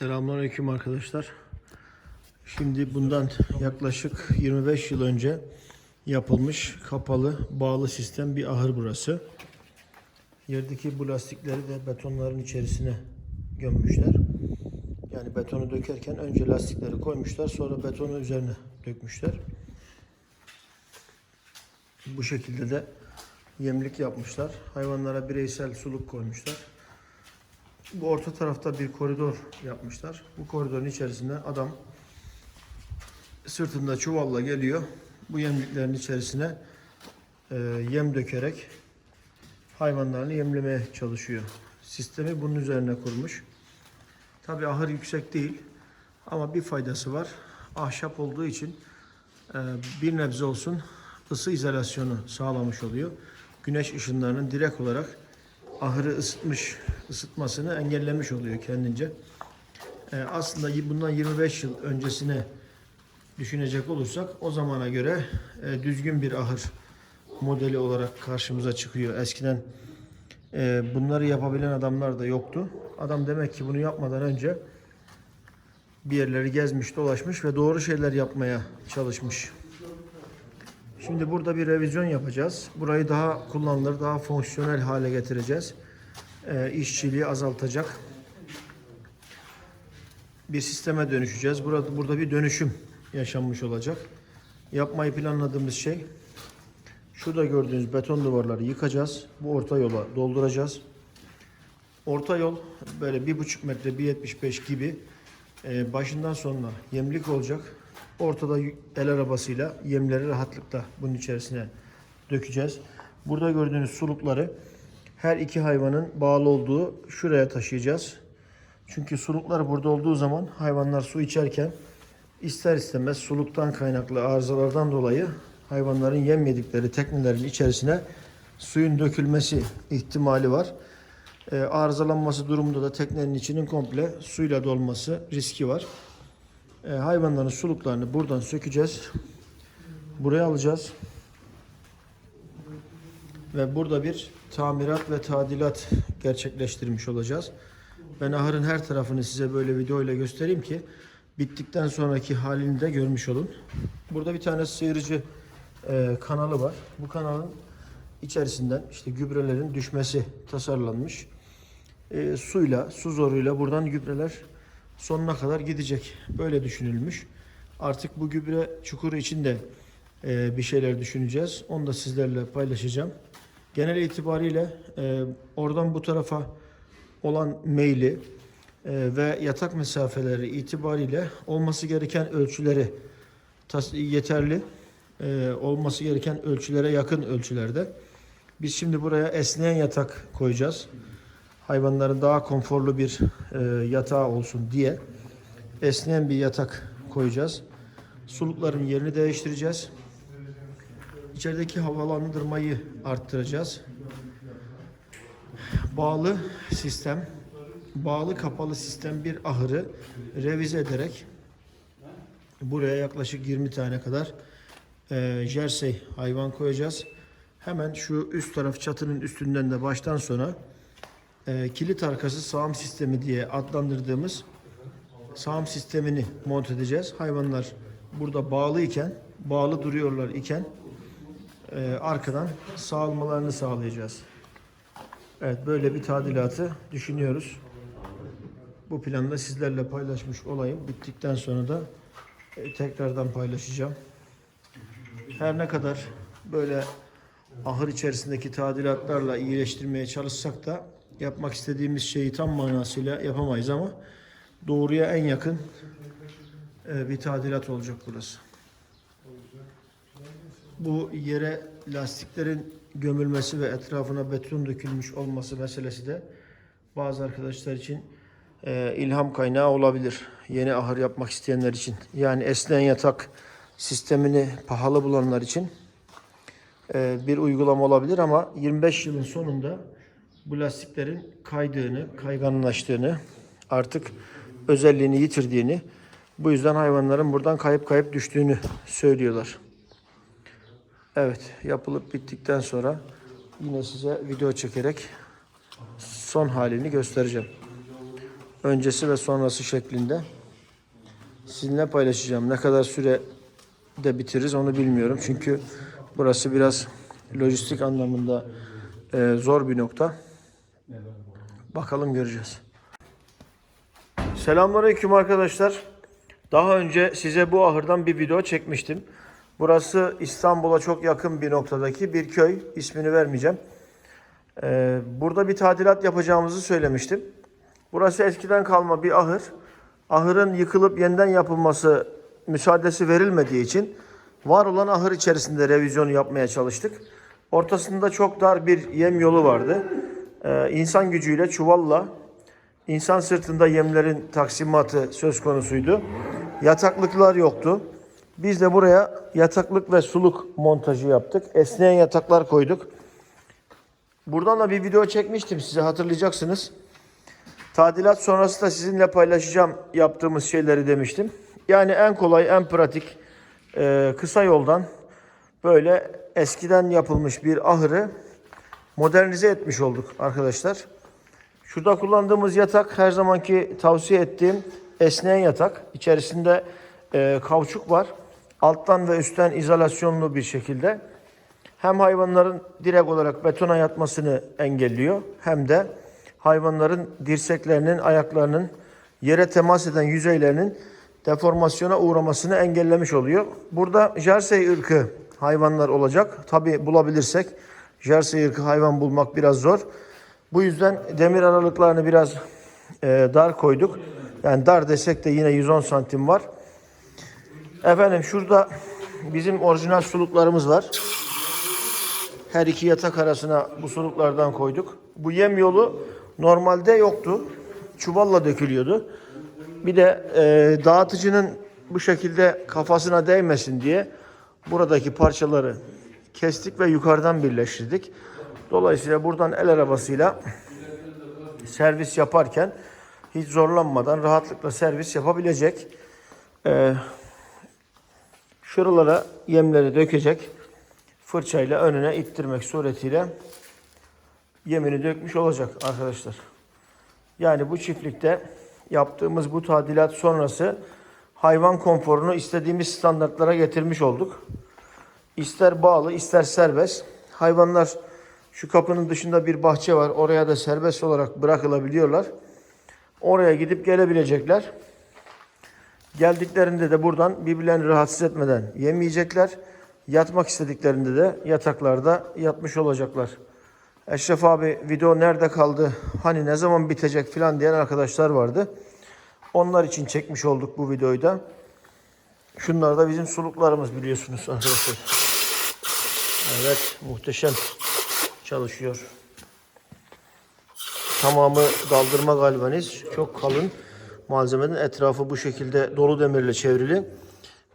Selamünaleyküm arkadaşlar. Şimdi bundan yaklaşık 25 yıl önce yapılmış kapalı bağlı sistem bir ahır burası. Yerdeki bu lastikleri de betonların içerisine gömmüşler. Yani betonu dökerken önce lastikleri koymuşlar sonra betonu üzerine dökmüşler. Bu şekilde de yemlik yapmışlar. Hayvanlara bireysel suluk koymuşlar. Bu orta tarafta bir koridor yapmışlar. Bu koridorun içerisinde adam sırtında çuvalla geliyor. Bu yemliklerin içerisine e, yem dökerek hayvanlarını yemlemeye çalışıyor. Sistemi bunun üzerine kurmuş. Tabi ahır yüksek değil ama bir faydası var. Ahşap olduğu için e, bir nebze olsun ısı izolasyonu sağlamış oluyor. Güneş ışınlarının direkt olarak ahırı ısıtmış, ısıtmasını engellemiş oluyor kendince. Ee, aslında bundan 25 yıl öncesine düşünecek olursak o zamana göre e, düzgün bir ahır modeli olarak karşımıza çıkıyor. Eskiden e, bunları yapabilen adamlar da yoktu. Adam demek ki bunu yapmadan önce bir yerleri gezmiş, dolaşmış ve doğru şeyler yapmaya çalışmış. Şimdi burada bir revizyon yapacağız. Burayı daha kullanılır, daha fonksiyonel hale getireceğiz. Ee, işçiliği azaltacak bir sisteme dönüşeceğiz. Burada burada bir dönüşüm yaşanmış olacak. Yapmayı planladığımız şey şurada gördüğünüz beton duvarları yıkacağız. Bu orta yola dolduracağız. Orta yol böyle bir buçuk metre, 1.75 gibi e, başından sonuna yemlik olacak. Ortada el arabasıyla yemleri rahatlıkla bunun içerisine dökeceğiz. Burada gördüğünüz sulukları her iki hayvanın bağlı olduğu şuraya taşıyacağız. Çünkü suluklar burada olduğu zaman hayvanlar su içerken ister istemez suluktan kaynaklı arızalardan dolayı hayvanların yem yedikleri teknelerin içerisine suyun dökülmesi ihtimali var. Ee, arızalanması durumunda da teknenin içinin komple suyla dolması riski var. Ee, hayvanların suluklarını buradan sökeceğiz. Buraya alacağız. Ve burada bir tamirat ve tadilat gerçekleştirmiş olacağız. Ben ahırın her tarafını size böyle video ile göstereyim ki bittikten sonraki halini de görmüş olun. Burada bir tane sıyırıcı e, kanalı var. Bu kanalın içerisinden işte gübrelerin düşmesi tasarlanmış. E, suyla, su zoruyla buradan gübreler sonuna kadar gidecek. Böyle düşünülmüş. Artık bu gübre çukuru için de e, bir şeyler düşüneceğiz. Onu da sizlerle paylaşacağım. Genel itibariyle e, oradan bu tarafa olan meyli e, ve yatak mesafeleri itibariyle olması gereken ölçüleri yeterli e, olması gereken ölçülere yakın ölçülerde. Biz şimdi buraya esneyen yatak koyacağız. Hayvanların daha konforlu bir e, yatağı olsun diye esneyen bir yatak koyacağız. Sulukların yerini değiştireceğiz. İçerideki havalandırmayı arttıracağız. Bağlı sistem, bağlı kapalı sistem bir ahırı revize ederek buraya yaklaşık 20 tane kadar e, jersey hayvan koyacağız. Hemen şu üst taraf çatının üstünden de baştan sona e, kilit arkası sağım sistemi diye adlandırdığımız sağım sistemini monte edeceğiz. Hayvanlar burada bağlı iken, bağlı duruyorlar iken e, arkadan sağlamalarını sağlayacağız. Evet böyle bir tadilatı düşünüyoruz. Bu planı da sizlerle paylaşmış olayım. Bittikten sonra da e, tekrardan paylaşacağım. Her ne kadar böyle ahır içerisindeki tadilatlarla iyileştirmeye çalışsak da yapmak istediğimiz şeyi tam manasıyla yapamayız ama doğruya en yakın e, bir tadilat olacak burası. Bu yere lastiklerin gömülmesi ve etrafına beton dökülmüş olması meselesi de bazı arkadaşlar için e, ilham kaynağı olabilir. Yeni ahır yapmak isteyenler için. Yani esneyen yatak sistemini pahalı bulanlar için e, bir uygulama olabilir ama 25 yılın sonunda bu lastiklerin kaydığını, kayganlaştığını, artık özelliğini yitirdiğini, bu yüzden hayvanların buradan kayıp kayıp düştüğünü söylüyorlar. Evet, yapılıp bittikten sonra yine size video çekerek son halini göstereceğim. öncesi ve sonrası şeklinde sizinle paylaşacağım. Ne kadar süre de bitiririz onu bilmiyorum. Çünkü burası biraz lojistik anlamında e, zor bir nokta. Bakalım göreceğiz. Selamünaleyküm arkadaşlar. Daha önce size bu ahırdan bir video çekmiştim. Burası İstanbul'a çok yakın bir noktadaki bir köy. İsmini vermeyeceğim. Ee, burada bir tadilat yapacağımızı söylemiştim. Burası eskiden kalma bir ahır. Ahırın yıkılıp yeniden yapılması müsaadesi verilmediği için var olan ahır içerisinde revizyonu yapmaya çalıştık. Ortasında çok dar bir yem yolu vardı. Ee, insan gücüyle çuvalla insan sırtında yemlerin taksimatı söz konusuydu. Yataklıklar yoktu. Biz de buraya yataklık ve suluk montajı yaptık. Esneyen yataklar koyduk. Buradan da bir video çekmiştim size hatırlayacaksınız. Tadilat sonrası da sizinle paylaşacağım yaptığımız şeyleri demiştim. Yani en kolay, en pratik, e, kısa yoldan böyle eskiden yapılmış bir ahırı modernize etmiş olduk arkadaşlar. Şurada kullandığımız yatak her zamanki tavsiye ettiğim esneyen yatak. İçerisinde e, var. Alttan ve üstten izolasyonlu bir şekilde hem hayvanların direkt olarak betona yatmasını engelliyor hem de hayvanların dirseklerinin, ayaklarının yere temas eden yüzeylerinin deformasyona uğramasını engellemiş oluyor. Burada Jersey ırkı hayvanlar olacak. Tabi bulabilirsek Jersey ırkı hayvan bulmak biraz zor. Bu yüzden demir aralıklarını biraz e, dar koyduk. Yani dar desek de yine 110 santim var. Efendim şurada bizim orijinal suluklarımız var. Her iki yatak arasına bu suluklardan koyduk. Bu yem yolu normalde yoktu. Çuvalla dökülüyordu. Bir de e, dağıtıcının bu şekilde kafasına değmesin diye buradaki parçaları kestik ve yukarıdan birleştirdik. Dolayısıyla buradan el arabasıyla servis yaparken hiç zorlanmadan rahatlıkla servis yapabilecek. Ee, şuralara yemleri dökecek. Fırçayla önüne ittirmek suretiyle yemini dökmüş olacak arkadaşlar. Yani bu çiftlikte yaptığımız bu tadilat sonrası hayvan konforunu istediğimiz standartlara getirmiş olduk. İster bağlı ister serbest. Hayvanlar şu kapının dışında bir bahçe var. Oraya da serbest olarak bırakılabiliyorlar. Oraya gidip gelebilecekler. Geldiklerinde de buradan birbirlerini rahatsız etmeden yemeyecekler. Yatmak istediklerinde de yataklarda yatmış olacaklar. Eşref abi video nerede kaldı? Hani ne zaman bitecek filan diyen arkadaşlar vardı. Onlar için çekmiş olduk bu videoyu da. Şunlar da bizim suluklarımız biliyorsunuz arkadaşlar. Evet muhteşem çalışıyor. Tamamı daldırma galvaniz. Çok kalın malzemenin etrafı bu şekilde dolu demirle çevrili.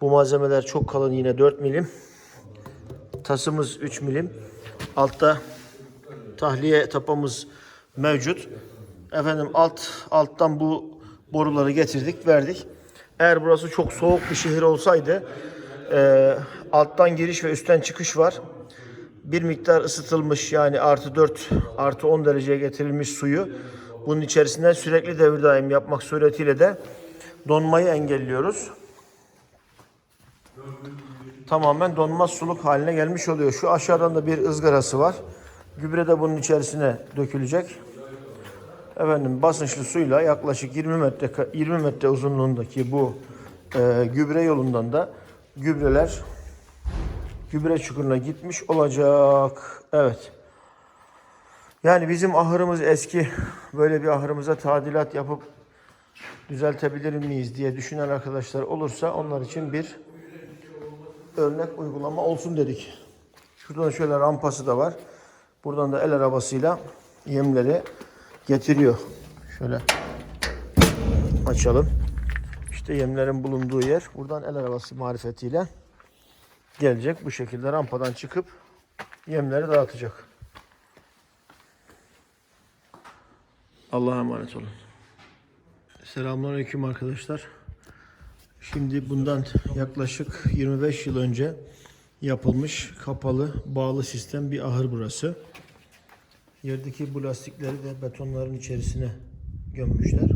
Bu malzemeler çok kalın yine 4 milim. Tasımız 3 milim. Altta tahliye tapamız mevcut. Efendim alt alttan bu boruları getirdik, verdik. Eğer burası çok soğuk bir şehir olsaydı e, alttan giriş ve üstten çıkış var. Bir miktar ısıtılmış yani artı 4 artı 10 dereceye getirilmiş suyu bunun içerisinde sürekli devir daim yapmak suretiyle de donmayı engelliyoruz. Tamamen donmaz suluk haline gelmiş oluyor. Şu aşağıdan da bir ızgarası var. Gübre de bunun içerisine dökülecek. Efendim basınçlı suyla yaklaşık 20 metre 20 metre uzunluğundaki bu e, gübre yolundan da gübreler gübre çukuruna gitmiş olacak. Evet. Yani bizim ahırımız eski. Böyle bir ahırımıza tadilat yapıp düzeltebilir miyiz diye düşünen arkadaşlar olursa onlar için bir örnek uygulama olsun dedik. Şuradan şöyle rampası da var. Buradan da el arabasıyla yemleri getiriyor. Şöyle açalım. İşte yemlerin bulunduğu yer. Buradan el arabası marifetiyle gelecek. Bu şekilde rampadan çıkıp yemleri dağıtacak. Allah'a emanet olun. Selamünaleyküm arkadaşlar. Şimdi bundan yaklaşık 25 yıl önce yapılmış kapalı bağlı sistem bir ahır burası. Yerdeki bu lastikleri de betonların içerisine gömmüşler.